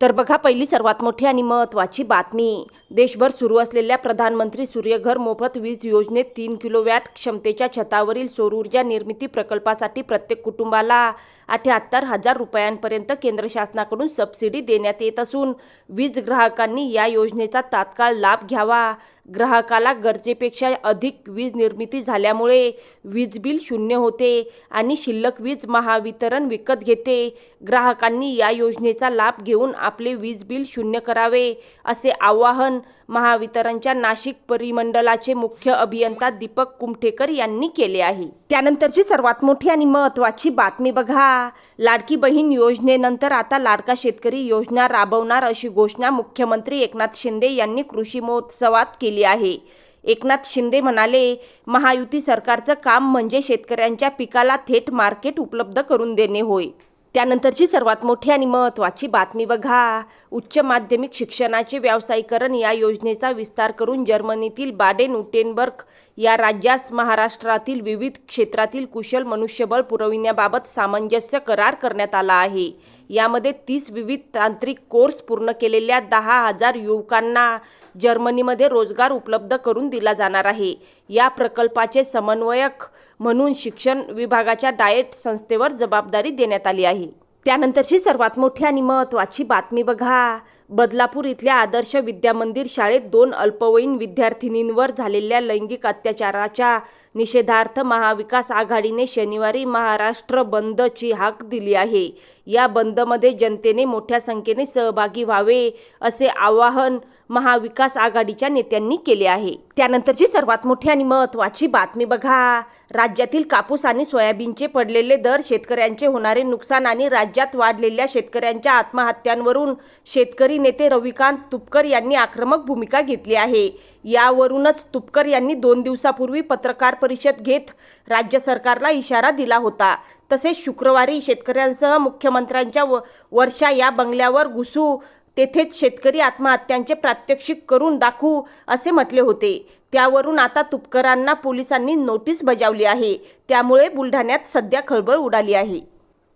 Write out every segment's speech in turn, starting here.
तर बघा पहिली सर्वात मोठी आणि महत्त्वाची बातमी. देशभर सुरू असलेल्या प्रधानमंत्री सूर्यघर मोफत वीज योजनेत तीन किलोवॅट क्षमतेच्या छतावरील सौर ऊर्जा निर्मिती प्रकल्पासाठी प्रत्येक कुटुंबाला अठ्याहत्तर हजार रुपयांपर्यंत केंद्र शासनाकडून सबसिडी देण्यात येत असून वीज ग्राहकांनी या योजनेचा तात्काळ लाभ घ्यावा. ग्राहकाला गरजेपेक्षा अधिक वीज निर्मिती झाल्यामुळे वीज बिल शून्य होते आणि शिल्लक वीज महावितरण विकत घेते. ग्राहकांनी या योजनेचा लाभ घेऊन आपले वीज बिल शून्य करावे असे आवाहन महावितरणच्या नाशिक परिमंडलाचे मुख्य अभियंता दीपक कुमठेकर यांनी केले आहे. त्यानंतरची सर्वात मोठी आणि महत्त्वाची बातमी बघा. लाडकी बहीण योजनेनंतर आता लाडका शेतकरी योजना राबवणार अशी घोषणा मुख्यमंत्री एकनाथ शिंदे यांनी कृषी महोत्सवात केली आहे. एकनाथ शिंदे म्हणाले महायुती सरकारचं काम म्हणजे शेतकऱ्यांच्या पिकाला थेट मार्केट उपलब्ध करून देणे होय. त्यानंतरची सर्वात मोठी आणि महत्त्वाची बातमी बघा. उच्च माध्यमिक शिक्षणाचे व्यावसायीकरण या योजनेचा विस्तार करून जर्मनीतील बाडेन उटेनबर्ग या राज्यास महाराष्ट्रातील विविध क्षेत्रातील कुशल मनुष्यबळ पुरविण्याबाबत सामंजस्य करार करण्यात आला आहे. यामध्ये तीस विविध तांत्रिक कोर्स पूर्ण केलेल्या दहा हजार युवकांना जर्मनीमध्ये रोजगार उपलब्ध करून दिला जाणार आहे. या प्रकल्पाचे समन्वयक म्हणून शिक्षण विभागाच्या डाएट संस्थेवर जबाबदारी देण्यात आली आहे. त्यानंतरची सर्वात मोठी आणि महत्त्वाची बातमी बघा. बदलापूर इथल्या आदर्श विद्यामंदिर शाळेत दोन अल्पवयीन विद्यार्थिनींवर झालेल्या लैंगिक अत्याचाराच्या निषेधार्थ महाविकास आघाडीने शनिवारी महाराष्ट्र बंदची हाक दिली आहे. या बंदमध्ये जनतेने मोठ्या संख्येने सहभागी व्हावे असे आवाहन महाविकास आघाडीच्या नेत्यांनी केले आहे. त्यानंतरची सर्वात मोठी आणि महत्त्वाची बातमी बघा. राज्यातील कापूस आणि सोयाबीनचे पडलेले दर शेतकऱ्यांचे होणारे नुकसान आणि राज्यात वाढलेल्या शेतकऱ्यांच्या आत्महत्यांवरून शेतकरी नेते रविकांत तुपकर यांनी आक्रमक भूमिका घेतली आहे. यावरूनच तुपकर यांनी दोन दिवसापूर्वी पत्रकार परिषद घेत राज्य सरकारला इशारा दिला होता. तसेच शुक्रवारी शेतकऱ्यांसह मुख्यमंत्र्यांच्या व वर्षा या बंगल्यावर घुसू तेथेच शेतकरी आत्महत्यांचे प्रात्यक्षिक करून दाखवू असे म्हटले होते. त्यावरून आता तुपकरांना पोलिसांनी नोटीस बजावली आहे. त्यामुळे बुलढाण्यात सध्या खळबळ उडाली आहे.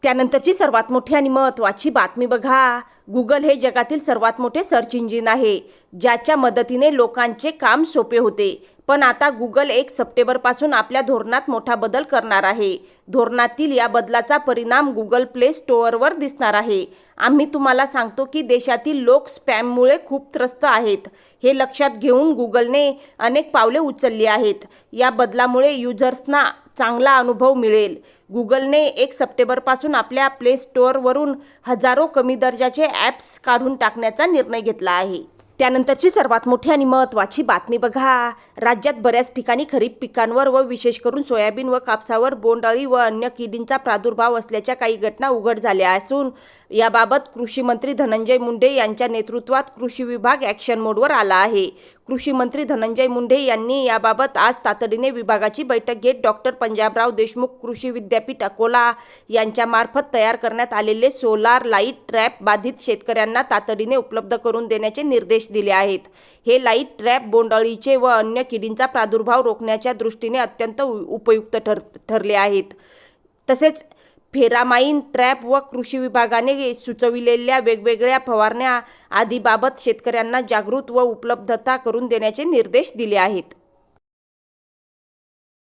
त्यानंतरची सर्वात मोठी आणि महत्त्वाची बातमी बघा. गुगल हे जगातील सर्वात मोठे सर्च इंजिन आहे ज्याच्या मदतीने लोकांचे काम सोपे होते. पण आता गुगल एक सप्टेंबरपासून आपल्या धोरणात मोठा बदल करणार आहे. धोरणातील या बदलाचा परिणाम गुगल प्ले स्टोअरवर दिसणार आहे. आम्ही तुम्हाला सांगतो की देशातील लोक स्पॅममुळे खूप त्रस्त आहेत. हे लक्षात घेऊन गुगलने अनेक पावले उचलली आहेत. या बदलामुळे युजर्सना चांगला अनुभव मिळेल. गुगलने एक सप्टेंबरपासून आपल्या प्ले स्टोअरवरून हजारो कमी दर्जाचे ॲप्स काढून टाकण्याचा निर्णय घेतला आहे. त्यानंतरची सर्वात मोठी आणि महत्त्वाची बातमी बघा. राज्यात बऱ्याच ठिकाणी खरीप पिकांवर व विशेष करून सोयाबीन व कापसावर बोंडअळी व अन्य किडींचा प्रादुर्भाव असल्याच्या काही घटना उघड झाल्या असून याबाबत कृषी मंत्री धनंजय मुंडे यांच्या नेतृत्वात कृषी विभाग ॲक्शन मोडवर आला आहे. कृषी मंत्री धनंजय मुंडे यांनी याबाबत आज तातडीने विभागाची बैठक घेत डॉक्टर पंजाबराव देशमुख कृषी विद्यापीठ अकोला यांच्यामार्फत तयार करण्यात आलेले सोलार लाइट ट्रॅप बाधित शेतकऱ्यांना तातडीने उपलब्ध करून देण्याचे निर्देश दिले आहेत. हे लाइट ट्रॅप बोंडअळीचे व अन्य किडींचा प्रादुर्भाव रोखण्याच्या दृष्टीने अत्यंत उपयुक्त ठर ठरले आहेत. तसेच फेरामाईन ट्रॅप व कृषी विभागाने सुचविलेल्या वेगवेगळ्या फवारण्या आदीबाबत शेतकऱ्यांना जागृत व उपलब्धता करून देण्याचे निर्देश दिले आहेत.